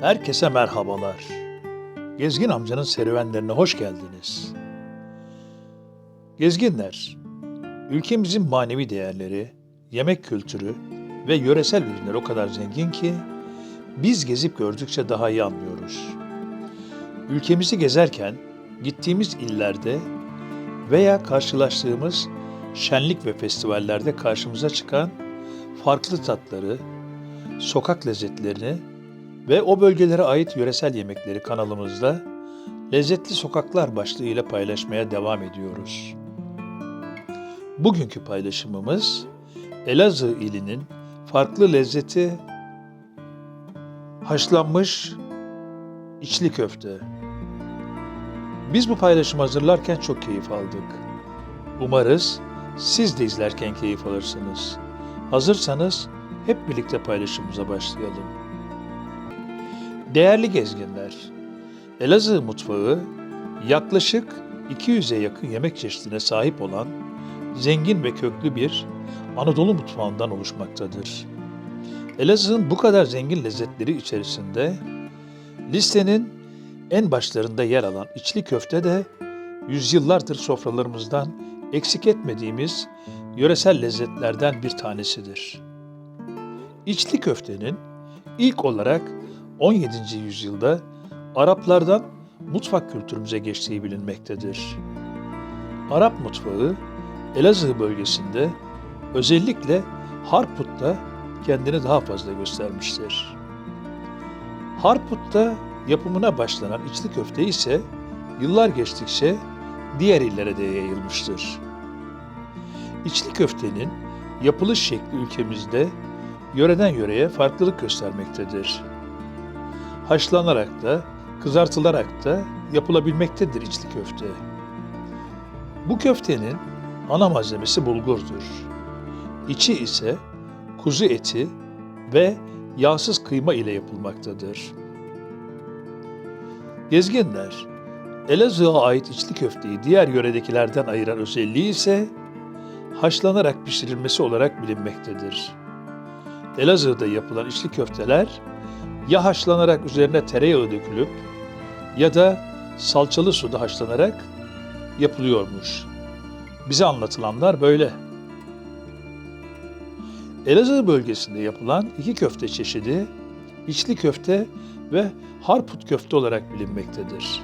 Herkese merhabalar. Gezgin amcanın serüvenlerine hoş geldiniz. Gezginler, ülkemizin manevi değerleri, yemek kültürü ve yöresel ürünler o kadar zengin ki biz gezip gördükçe daha iyi anlıyoruz. Ülkemizi gezerken gittiğimiz illerde veya karşılaştığımız şenlik ve festivallerde karşımıza çıkan farklı tatları, sokak lezzetlerini ve o bölgelere ait yöresel yemekleri kanalımızda Lezzetli Sokaklar başlığıyla paylaşmaya devam ediyoruz. Bugünkü paylaşımımız Elazığ ilinin farklı lezzeti haşlanmış içli köfte. Biz bu paylaşımı hazırlarken çok keyif aldık. Umarız siz de izlerken keyif alırsınız. Hazırsanız hep birlikte paylaşımımıza başlayalım. Değerli gezginler, Elazığ mutfağı yaklaşık 200'e yakın yemek çeşidine sahip olan zengin ve köklü bir Anadolu mutfağından oluşmaktadır. Elazığ'ın bu kadar zengin lezzetleri içerisinde listenin en başlarında yer alan içli köfte de yüzyıllardır sofralarımızdan eksik etmediğimiz yöresel lezzetlerden bir tanesidir. İçli köftenin ilk olarak 17. yüzyılda Araplardan mutfak kültürümüze geçtiği bilinmektedir. Arap mutfağı Elazığ bölgesinde özellikle Harput'ta kendini daha fazla göstermiştir. Harput'ta yapımına başlanan içli köfte ise yıllar geçtikçe diğer illere de yayılmıştır. İçli köftenin yapılış şekli ülkemizde yöreden yöreye farklılık göstermektedir. Haşlanarak da, kızartılarak da yapılabilmektedir içli köfte. Bu köftenin ana malzemesi bulgurdur. İçi ise kuzu eti ve yağsız kıyma ile yapılmaktadır. Gezginler, Elazığ'a ait içli köfteyi diğer yöredekilerden ayıran özelliği ise haşlanarak pişirilmesi olarak bilinmektedir. Elazığ'da yapılan içli köfteler ya haşlanarak üzerine tereyağı dökülüp ya da salçalı suda haşlanarak yapılıyormuş. Bize anlatılanlar böyle. Elazığ bölgesinde yapılan iki köfte çeşidi içli köfte ve harput köfte olarak bilinmektedir.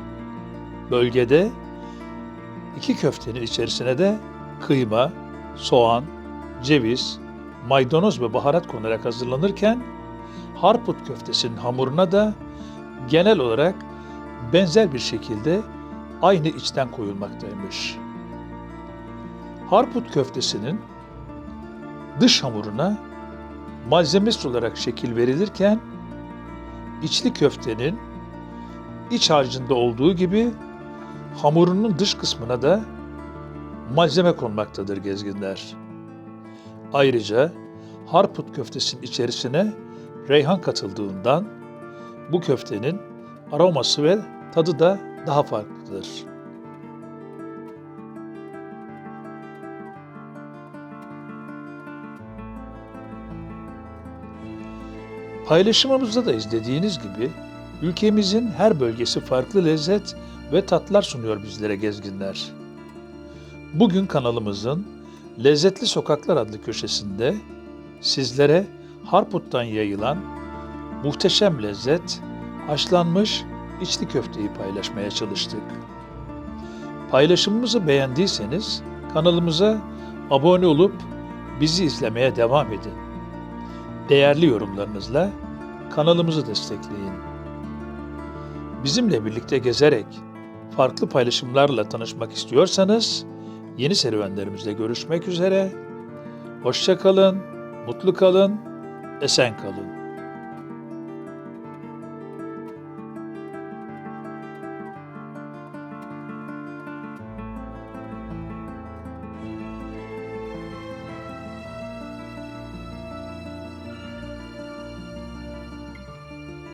Bölgede iki köftenin içerisine de kıyma, soğan, ceviz, maydanoz ve baharat konarak hazırlanırken harput köftesinin hamuruna da genel olarak benzer bir şekilde aynı içten koyulmaktaymış. Harput köftesinin dış hamuruna malzemesi olarak şekil verilirken içli köftenin iç harcında olduğu gibi hamurunun dış kısmına da malzeme konmaktadır gezginler. Ayrıca harput köftesinin içerisine reyhan katıldığından bu köftenin aroması ve tadı da daha farklıdır. Paylaşımımızda da izlediğiniz gibi ülkemizin her bölgesi farklı lezzet ve tatlar sunuyor bizlere gezginler. Bugün kanalımızın Lezzetli Sokaklar adlı köşesinde sizlere Harput'tan yayılan muhteşem lezzet haşlanmış içli köfteyi paylaşmaya çalıştık. Paylaşımımızı beğendiyseniz kanalımıza abone olup bizi izlemeye devam edin. Değerli yorumlarınızla kanalımızı destekleyin. Bizimle birlikte gezerek farklı paylaşımlarla tanışmak istiyorsanız yeni serüvenlerimizde görüşmek üzere. Hoşça kalın, mutlu kalın, esen kalın.